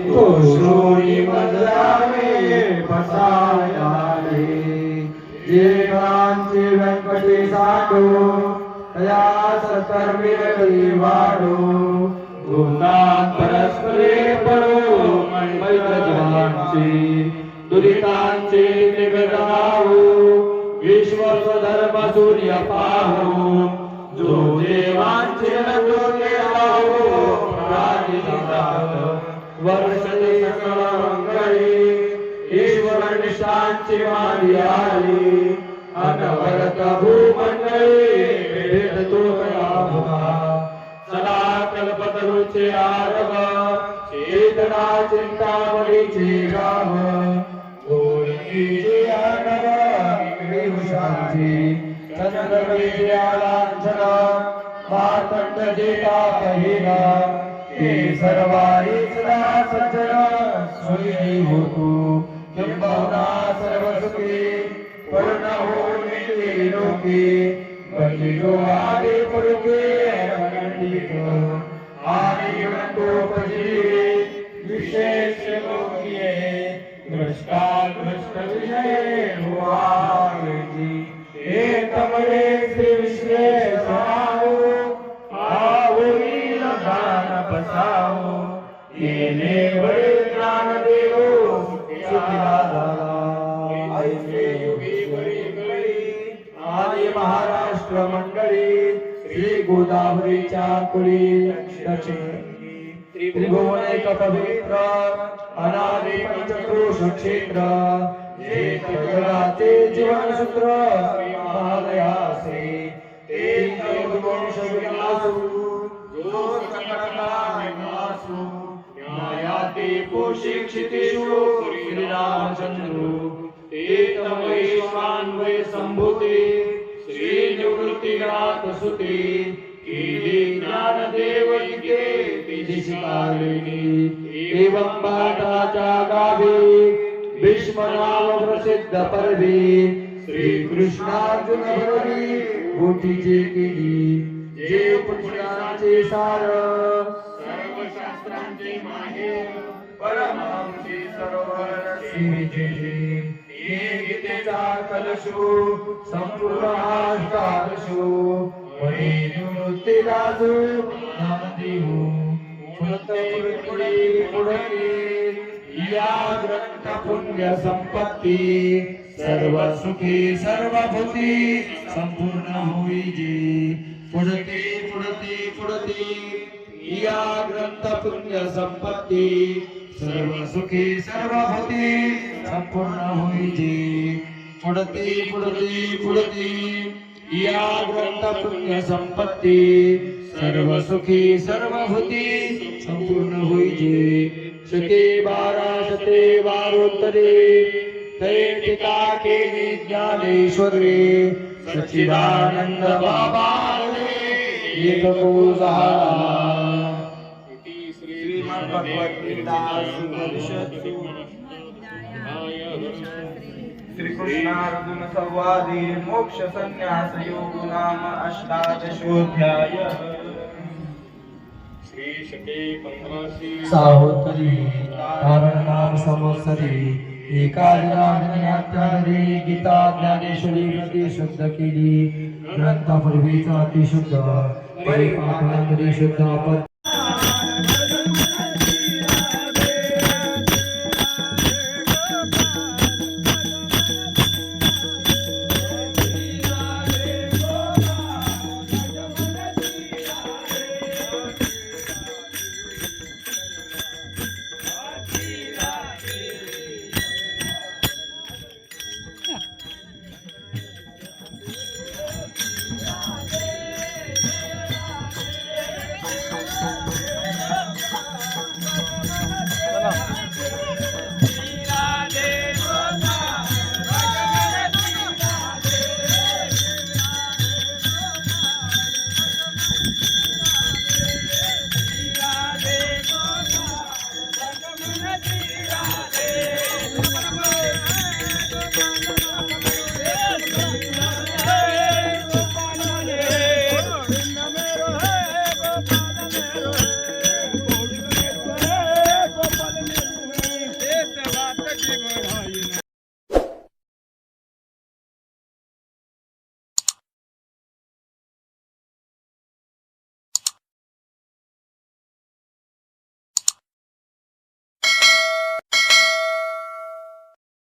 कोशोरी मजरावे बसायाले. जे कांचे व्यंकटे साडो तया सत्कर्मी वाडो गुणात परस्परे पडो मैत्रजवांचे दुरितांचे निगडावो विश्वस धर्म सूर्य पाहो. जो देवांचे नजोगे आहो प्राणी वर्षे सकळ मंगळे ईश्वर आली. अनवरत भूमंडळी भेटतो लाभा सदा कल्पतरुचे आरव चेतना चिंतामणीचे गाव गोळीचे आडव इकडे हुशांची चंद्रवेचे आलांछन जेता पहिला. ते सज्जन सोयी होतो किंबहुना सर्व सुखी पूर्ण होऊन लोके बलिजो आदे महाराष्ट्र मंडळी श्री गोदावरीच्या कुळी दक्षिण त्रिभुवन एक पवित्र अनादि पंचक्रोश क्षेत्र. हे जगाचे जीवन सूत्र महालयासे ते वंश विनाशू जो सकळला विनाशू न्यायाते पोशिक्षितेषु श्रीरामचंद्रो. ते तमैश्वान्वय संभूते. श्री निवृत्तिनाथ सुते। केले ज्ञानदेव इथे दिशिकालिनी एवं पाठाच्या गावी भीष्मनाम प्रसिद्ध पर्वे श्री कृष्णार्जुन भरवी गोटीची केली जे पुरुषांचे सार। सर्व शास्त्रांचे माहेर परमहंसी सरोवर। सीमेचे हे गीतेचा कलशो संपूर्ण आष्टादशो वडे निवृत्ती राजू नामदेव पुढे पुढे या ग्रंथ पुण्य संपत्ती सर्व सुखी सर्व भूती संपूर्ण होईजे पुढती पुढती पुढती या ग्रंथ पुण्य संपत्ती सर्व सुखी सर्व होती संपूर्ण होईजे। पुढते पुढते पुढते या ग्रंथ पुण्य संपत्ती सर्व सुखी सर्व होती संपूर्ण होईजे। शते बारा शते बारोत्तरे ते केली ज्ञानेश्वरे। सच्चिदानंद बाबा एक को श्रीमद्भगवद्गीता श्रीकृष्णार्जुन संवादे मोक्ष संन्यास योग नाम अष्टादशोऽध्याय। साहोत्तरी एका गीता ज्ञानेश्वरी शुद्ध केली ग्रंथापूर्वीचा अतिशुद्ध परिपाठांतरी शुद्ध